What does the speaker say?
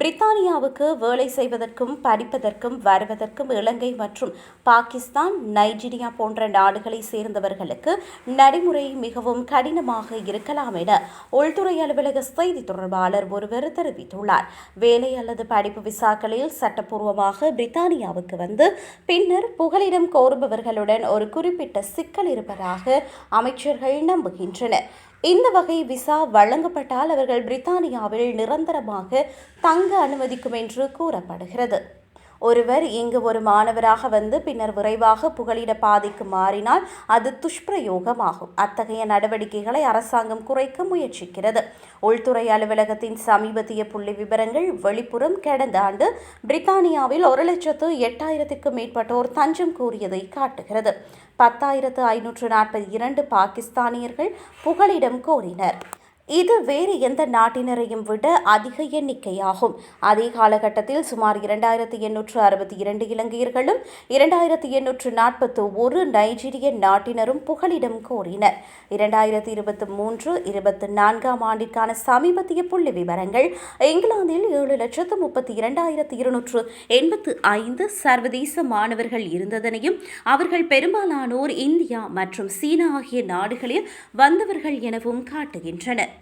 பிரித்தானியாவுக்கு வேலை செய்வதற்கும் படிப்பதற்கும் வருவதற்கும் இலங்கை மற்றும் பாகிஸ்தான் நைஜீரியா போன்ற நாடுகளை சேர்ந்தவர்களுக்கு நடைமுறை மிகவும் கடினமாக இருக்கலாம் என உள்துறை அலுவலக செய்தி தொடர்பாளர் ஒருவர் தெரிவித்துள்ளார். வேலை அல்லது படிப்பு விசாக்களில் சட்டப்பூர்வமாக பிரித்தானியாவுக்கு வந்து பின்னர் புகலிடம் கோருபவர்களுடன் ஒரு குறிப்பிட்ட சிக்கல் இருப்பதாக அமைச்சர்கள் நம்புகின்றனர். இந்த வகை விசா வழங்கப்பட்டால் அவர்கள் பிரித்தானியாவில் நிரந்தரமாக தங்க அனுமதிக்கும் என்று கூறப்படுகிறது. ஒருவர் இங்கு ஒரு மாணவராக வந்து பின்னர் விரைவாக புகலிட பாதைக்கு மாறினால் அது துஷ்பிரயோகமாகும். அத்தகைய நடவடிக்கைகளை அரசாங்கம் குறைக்க முயற்சிக்கிறது. உள்துறை அலுவலகத்தின் சமீபத்திய புள்ளி விவரங்கள் வெளிப்புறம் கடந்த ஆண்டு பிரித்தானியாவில் ஒரு லட்சத்து எட்டாயிரத்திற்கும் மேற்பட்டோர் தஞ்சம் கூறியதை காட்டுகிறது. பத்தாயிரத்து ஐநூற்று நாற்பத்தி இரண்டு பாகிஸ்தானியர்கள் புகலிடம் கோரினர். இது வேறு எந்த நாட்டினரையும் விட அதிக எண்ணிக்கையாகும். அதே காலகட்டத்தில் சுமார் இரண்டாயிரத்தி எண்ணூற்று அறுபத்தி இரண்டு இலங்கையர்களும் இரண்டாயிரத்தி எண்ணூற்று நாற்பத்து ஒரு நைஜீரிய நாட்டினரும் புகலிடம் கோரினர். இரண்டாயிரத்தி இருபத்தி மூன்று இருபத்தி நான்காம் ஆண்டிற்கான சமீபத்திய புள்ளி விவரங்கள் இங்கிலாந்தில் ஏழு லட்சத்து முப்பத்தி இரண்டாயிரத்தி இருநூற்று எண்பத்து ஐந்து சர்வதேச மாணவர்கள் இருந்ததனையும் அவர்கள் பெரும்பாலானோர் இந்தியா மற்றும் சீனா ஆகிய நாடுகளில் வந்தவர்கள் எனவும் காட்டுகின்றனர்.